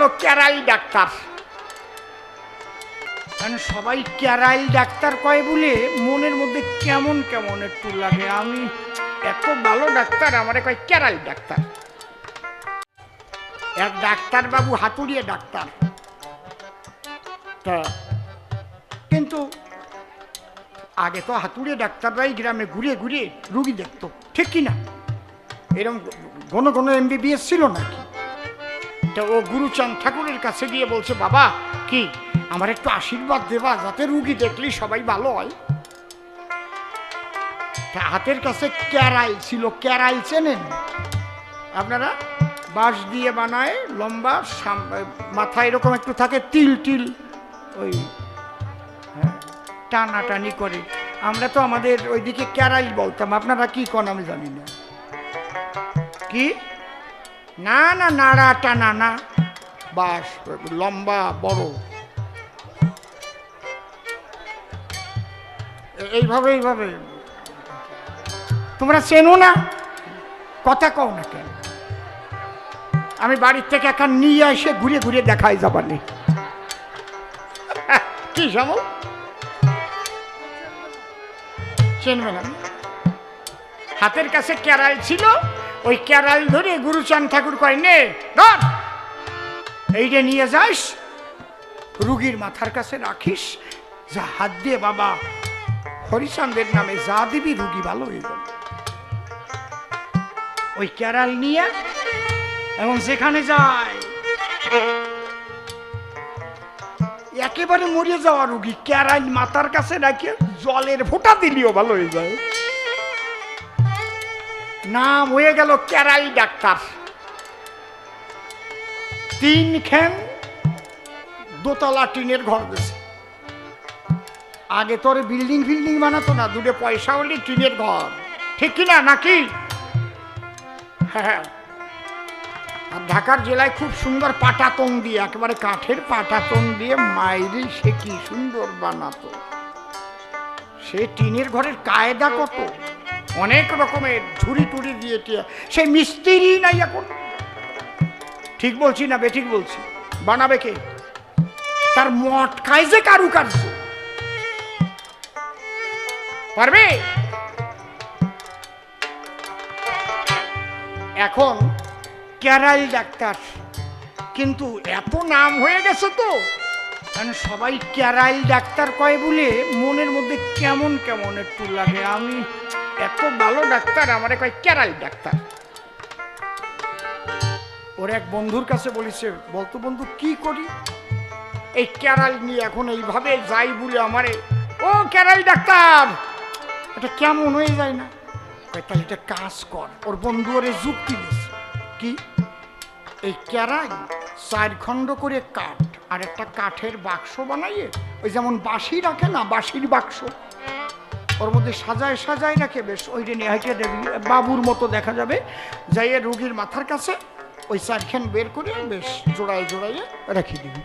গেল ক্যারাই ডাক্তার। কারণ সবাই ক্যারাইল ডাক্তার কয় বলে? মনের মধ্যে কেমন কেমন একটু লাগে। আমি এত ভালো ডাক্তার, আমারে কয় ক্যারাইল ডাক্তার। এক ডাক্তার বাবু হাতুড়িয়ে ডাক্তার। তা, কিন্তু আগে তো হাতুড়ে ডাক্তাররাই গ্রামে ঘুরে ঘুরে রুগী দেখতো। ঠিক কি না? এরকম ঘন ঘন এমবিবিএস ছিল নাকি? তা ও গুরুচাঁদ ঠাকুরের কাছে গিয়ে বলছে বাবা কি আমার একটু আশীর্বাদ দেবা যাতে রুগী দেখলি সবাই ভালো হয়? তা হাতের কাছে ক্যারাইল ছিল ক্যারাইল চেনেন? আপনারা? বাঁশ দিয়ে বানায় লম্বা মাথায় এরকম একটু থাকে তিল তিল ওই হ্যাঁ, টানাটানি করে। আমরা তো আমাদের ওইদিকে ক্যারাইল বলতাম আপনারা কি কন আমি জানি না। কি? না না, নাড়া টানা, না। বাস, লম্বা, বড়। এইভাবে এইভাবে। তোমরা চেনো না? কথা কও না কেন? আমি বাড়ির থেকে এখন নিয়ে এসে ঘুরে ঘুরে দেখাই যাবানি। কি শ্যামল? চেনবে না। হাতের কাছে ক্যারাল ছিল। ওই ক্যারাল ধরে গুরুচাঁদ ঠাকুর কয়, নে, ধর। এইটা নিয়ে যাস, রুগীর মাথার কাছে রাখিস। যা হাত দিয়ে বাবা হরিচাঁদের নামে যা দিবি, রুগী ভালো হয়ে যাবে। ওই ক্যারাল নিয়ে এবং যেখানে যায়, একেবারে মরে যাওয়া রুগী ক্যারাইল মাথার কাছে রাখে জলের ফোঁটা দিলেও ভালো হয়ে যায়। নাম হয়ে গেল ক্যারাই ডাক্তার। তিন খেন দোতলা টিনের ঘর দিয়েছে আগে তোর বিল্ডিং ফিল্ডিং বানাতো না, দুটো পয়সা হলে টিনের ঘর। ঠিক কিনা নাকি? হ্যাঁ আর ঢাকার জেলায় খুব সুন্দর পাটাতন দিয়ে, একেবারে কাঠের পাটাতন দিয়ে মাইরি সে কি সুন্দর বানাতো। সে টিনের ঘরের কায়দা কত? অনেক রকমের ঝুড়ি টুড়ি দিয়ে টিয়া। সে মিস্ত্রি নাই এখন। ঠিক বলছি না বেঠিক বলছি? বানাবে কে? তার মঠ খায় যে কারুকার্য। পারবে? এখন ক্যারাইল ডাক্তার। কিন্তু এত নাম হয়ে গেছে তো কারণ সবাই ক্যারাইল ডাক্তার কয় বলে মনের মধ্যে কেমন কেমন একটু লাগে। আমি এত ভালো ডাক্তার, আমারে কয় ক্যারাইল ডাক্তার। ওর এক বন্ধুর কাছে বলেছে, বলতো বন্ধু, কি করি? এই ক্যারাল নিয়ে এখন এইভাবে যাই বলে আমারে, ও ক্যারাল ডাক্তার, এটা কেমন হয়ে যায় না? তাহলে এটা কাজ কর, ওর বন্ধু ওরে যুক্তি দিচ্ছে কি? এই ক্যারাই চার খণ্ড করে কাঠ, আর একটা কাঠের বাক্স বানাইয়ে, ওই যেমন বাঁশি রাখে না, বাঁশির বাক্স ওর মধ্যে সাজায় সাজায় রাখে বেশ ওই দিনে হাইটে বাবুর মতো দেখা যাবে। যাইয়ে রুগীর মাথার কাছে ওই চারখান বের করে বেশ জোড়ায় জোড়াইয়ে রেখে দিবি।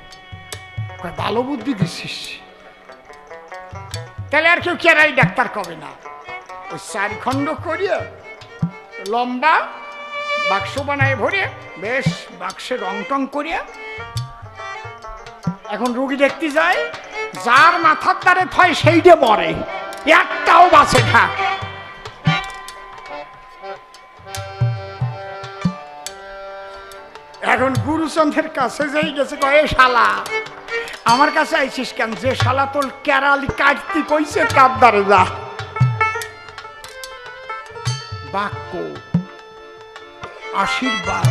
ভালো বুদ্ধি দিছিস। তাহলে আর কেউ কেরাই ডাক্তার কবে না। ওই চার খণ্ড করিয়ে লম্বা বাক্স বানায় ভরে বেশ বাক্সে রং টং করিয়া এখন রুগী দেখতে যায়, যার মাথার দ্বারে থয় সেইটা মরে। একটাও বাঁচে না। এখন গুরুচন্দ্রের কাছে যেই গেছে, কয়ে শালা, আমার কাছে আইছিস কেন? যে শালা তোর কেরালি কাটতি কইছে দ্বারে যা। বাক্য, আশীর্বাদ